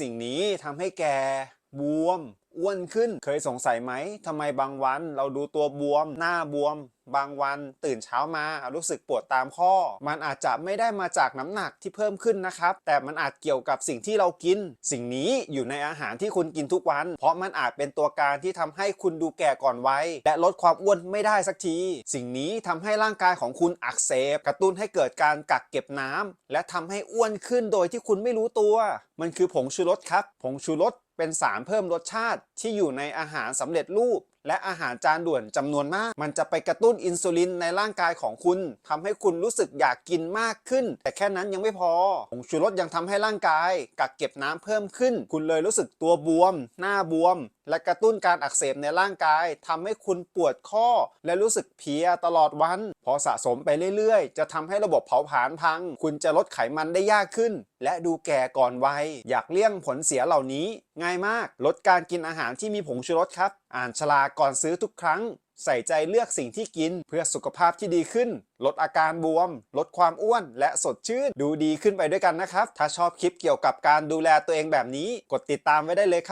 สิ่งนี้ทำให้แกบวม อ้วนขึ้น เคยสงสัยไหมทำไมบางวันเราดูตัวบวม หน้าบวม บางวันตื่นเช้ามารู้สึกปวดตามข้อ มันอาจจะไม่ได้มาจากน้ำหนักที่เพิ่มขึ้นนะครับ แต่มันอาจเกี่ยวกับสิ่งที่เรากิน สิ่งนี้อยู่ในอาหารที่คุณกินทุกวัน เพราะมันอาจเป็นตัวการที่ทำให้คุณดูแก่ก่อนวัยและลดความอ้วนไม่ได้สักที สิ่งนี้ทำให้ร่างกายของคุณอักเสบกระตุ้นให้เกิดการกักเก็บน้ำและทำให้อ้วนขึ้นโดยที่คุณไม่รู้ตัว มันคือผงชูรสครับ ผงชูรสเป็นสารเพิ่มรสชาติที่อยู่ในอาหารสำเร็จรูปและอาหารจานด่วนจำนวนมาก มันจะไปกระตุ้นอินซูลินในร่างกายของคุณทำให้คุณรู้สึกอยากกินมากขึ้น แต่แค่นั้นยังไม่พอผงชูรสยังทำให้ร่างกาย กักเก็บน้ำเพิ่มขึ้น คุณเลยรู้สึกตัวบวม หน้าบวม และกระตุ้นการอักเสบในร่างกายทำให้คุณปวดข้อ และรู้สึกเพียตลอดวัน พอสะสมไปเรื่อยๆ จะทำให้ระบบเผาผลาญพัง คุณจะลดไขมันได้ยากขึ้น และดูแก่ก่อนวัยอยากเลี่ยงผลเสียเหล่านี้ ง่ายมาก ลดการกินอาหารที่มีผงชูรสครับ อ่านฉลากก่อนซื้อทุกครั้ง ใส่ใจเลือกสิ่งที่กินเพื่อสุขภาพที่ดีขึ้น ลดอาการบวม ลดความอ้วน และสดชื่น ดูดีขึ้นไปด้วยกันนะครับ ถ้าชอบคลิปเกี่ยวกับการดูแลตัวเองแบบนี้ กดติดตามไว้ได้เลยครับ